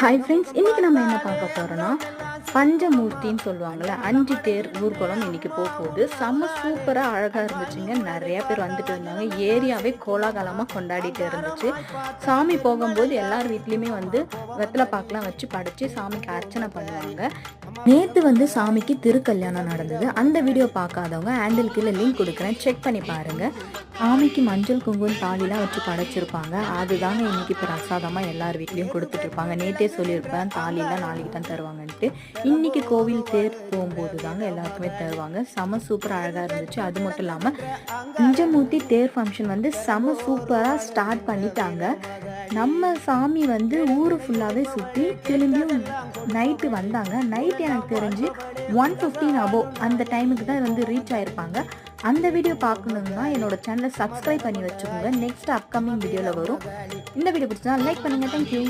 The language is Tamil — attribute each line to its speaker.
Speaker 1: ஹாய் ஃப்ரெண்ட்ஸ் இன்னைக்கு நம்ம என்ன பார்க்க போறோம்னா பஞ்சமூர்த்தின்னு சொல்லுவாங்கல்ல அஞ்சு தேர் ஊர்வலம் இன்னைக்கு போக போகுது. செம்ம சூப்பராக அழகாக இருந்துச்சுங்க. நிறைய பேர் வந்துட்டு இருந்தாங்க. ஏரியாவே கோலாகலமாக கொண்டாடிட்டு இருந்துச்சு. சாமி போகும்போது எல்லார் வீட்லேயுமே வந்து வெத்தலை பாக்கெலாம் வச்சு படைச்சு சாமிக்கு அர்ச்சனை பண்ணுவாங்க. நேற்று வந்து சாமிக்கு திருக்கல்யாணம் நடந்தது. அந்த வீடியோ பார்க்காதவங்க ஹேண்டில் கீழே லிங்க் கொடுக்குறேன். செக் பண்ணி பாருங்க. சாமிக்கு மஞ்சள் குங்குமம் தாலிலாம் வச்சு படைச்சிருப்பாங்க. அதுதாங்க இன்றைக்கி இப்போ பிரசாதமாக எல்லார் வீட்லேயும் கொடுத்துட்டு இருப்பாங்க நேற்றே சொல்லியிருப்பேன் தாலிலாம் நாளைக்கு தான் தருவாங்கன்ட்டு. இன்னைக்கு கோவில் தேர் போகும்போது தாங்க எல்லாருக்குமே தருவாங்க. செம சூப்பராக அழகாக இருந்துச்சு. அது மட்டும் இல்லாமல் இஞ்சமூர்த்தி தேர் ஃபங்க்ஷன் வந்து செம சூப்பராக ஸ்டார்ட் பண்ணிட்டாங்க. நம்ம சாமி வந்து ஊர் ஃபுல்லாகவே சுற்றி திரும்பியும் நைட்டு வந்தாங்க. நைட் எனக்கு தெரிஞ்சு ஒன் ஃபிஃப்டீன் அபோவ் அந்த டைமுக்கு தான் வந்து ரீச் ஆயிருப்பாங்க. அந்த வீடியோ பார்க்கணுன்னா என்னோட சேனலை சப்ஸ்கிரைப் பண்ணி வச்சுக்கோங்க. நெக்ஸ்ட் அப்கமிங் வீடியோவில் வரும். இந்த வீடியோ பிடிச்சா லைக் பண்ணுங்கள் தேங்க்யூ